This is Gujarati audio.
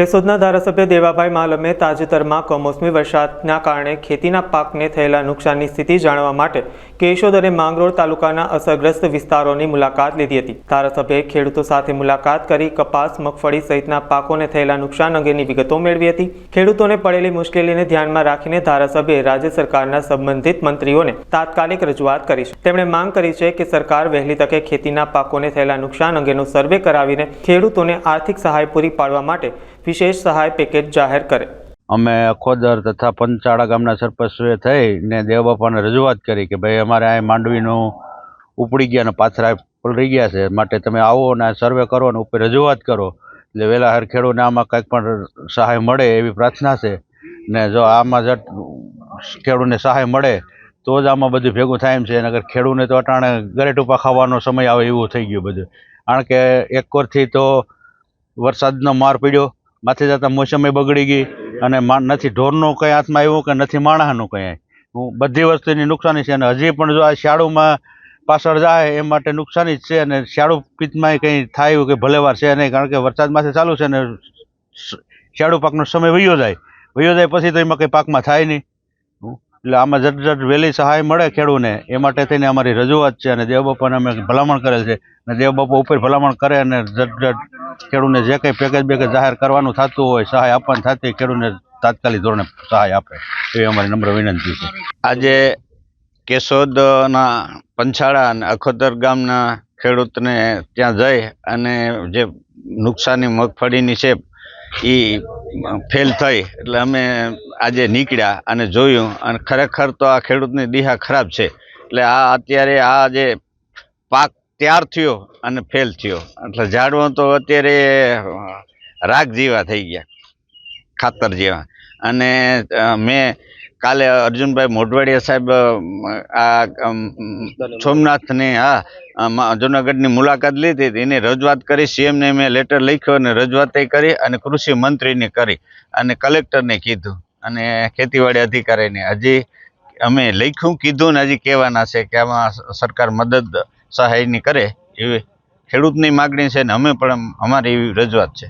કેશોદના ધારાસભ્ય દેવાભાઈ માલમે તાજેતરમાં કમોસમી વરસાદના કારણે ખેતીના પાકને થયેલા નુકસાનની સ્થિતિ જાણવા માટે કેશોદ અને માંગરોળ તાલુકાના અસરગ્રસ્ત વિસ્તારોની મુલાકાત લીધી હતી. ધારાસભ્યએ ખેડૂતો સાથે મુલાકાત કરી કપાસ, મગફળી સહિતના પાકોને થયેલા નુકસાન અંગેની વિગતો મેળવી હતી. ખેડૂતોને પડેલી મુશ્કેલીને ધ્યાનમાં રાખીને ધારાસભ્યએ રાજ્ય સરકારના સંબંધિત મંત્રીઓને તાત્કાલિક રજૂઆત કરી છે. તેમણે માંગ કરી છે કે સરકાર વહેલી તકે ખેતીના પાકોને થયેલા નુકસાન અંગેનો સર્વે કરાવીને ખેડૂતોને આર્થિક સહાય પૂરી પાડવા માટે વિશેષ સહાય પેકેજ જાહેર કરે. અમે અખોદર તથા પંચાળા ગામના સરપંચશ્રીએ થઈને દેવબાપાને રજૂઆત કરી કે ભાઈ અમારે આ માંડવીનું ઉપડી ગયા અને પાથરા પલળી ગયા છે, માટે તમે આવો અને સર્વે કરો અને ઉપર રજૂઆત કરો. એટલે વહેલા હર ખેડૂતને આમાં કંઈક પણ સહાય મળે એવી પ્રાર્થના છે. ને જો આમાં જટ ખેડૂતને સહાય મળે, તો જ આમાં બધું ભેગું થાય એમ છે. અને અગર ખેડૂને તો અટાણે ગરે ટૂંપા ખાવાનો સમય આવે એવું થઈ ગયું બધું. કારણ કે એક કોરથી તો વરસાદનો માર પડ્યો. માથે જતાં, મોસમે બગડી ગઈ અને નથી ઢોરનું કંઈ હાથમાં આવ્યું કે નથી માણસનું કંઈ હું બધી વસ્તુની નુકસાની છે અને હજી પણ જો આ શાળુમાં પાછળ જાય એ માટે નુકસાની જ છે અને શાળુ પિત્તમાં કંઈ થાય કે ભલેવાર છે નહીં, કારણ કે વરસાદ માથે ચાલુ છે ને શાળુ પાકનો સમય વયો જાય. વયો જાય પછી તો એમાં કંઈ પાકમાં થાય નહીં. એટલે આમાં જટ જટ વહેલી સહાય મળે ખેડૂને, એ માટે થઈને અમારી રજૂઆત છે અને દેવબાપાને અમે ભલામણ કરેલ છે. અને દેવબાપા ઉપર ભલામણ કરે અને જટ જટ ખેડૂને જે કંઈ પેકેજ બેકેજ જાહેર કરવાનું થતું હોય, સહાય આપવાની થતી ખેડૂતને તાત્કાલિક ધોરણે સહાય આપે. એવી અમારી નમ્ર વિનંતી છે. આજે કેશોદના પંછાળા અને અખોદર ગામના ખેડૂતને ત્યાં જઈ અને જે નુકસાની મગફળીની છે એ ફેલ થઈ. એટલે અમે આજે નીકળ્યા અને જોયું અને ખરેખર તો આ ખેડૂતની દિહા ખરાબ છે. એટલે આ અત્યારે આ જે પાક તૈયાર થયો અને ફેલ થયો. એટલે ઝાડવા તો અત્યારે રાગ જેવા થઈ ગયા. ખાતર જેવા. અને મેં કાલે અર્જુનભાઈ મોઢવાડિયા સાહેબ આ સોમનાથની, હા જુનાગઢની મુલાકાત લીધી હતી. એની રજૂઆત કરી સીએમને મેં લેટર લખ્યો અને રજૂઆત કરી અને કૃષિ મંત્રીને કરી અને કલેક્ટરને કીધું. અને ખેતીવાડી અધિકારીને. હજી અમે લખ્યું, કીધું ને હજી કહેવાના છે કે આમાં સરકાર મદદ સહાયની કરે એવી ખેડૂતની માગણી છે ને અમે પણ અમારી એવી રજૂઆત છે.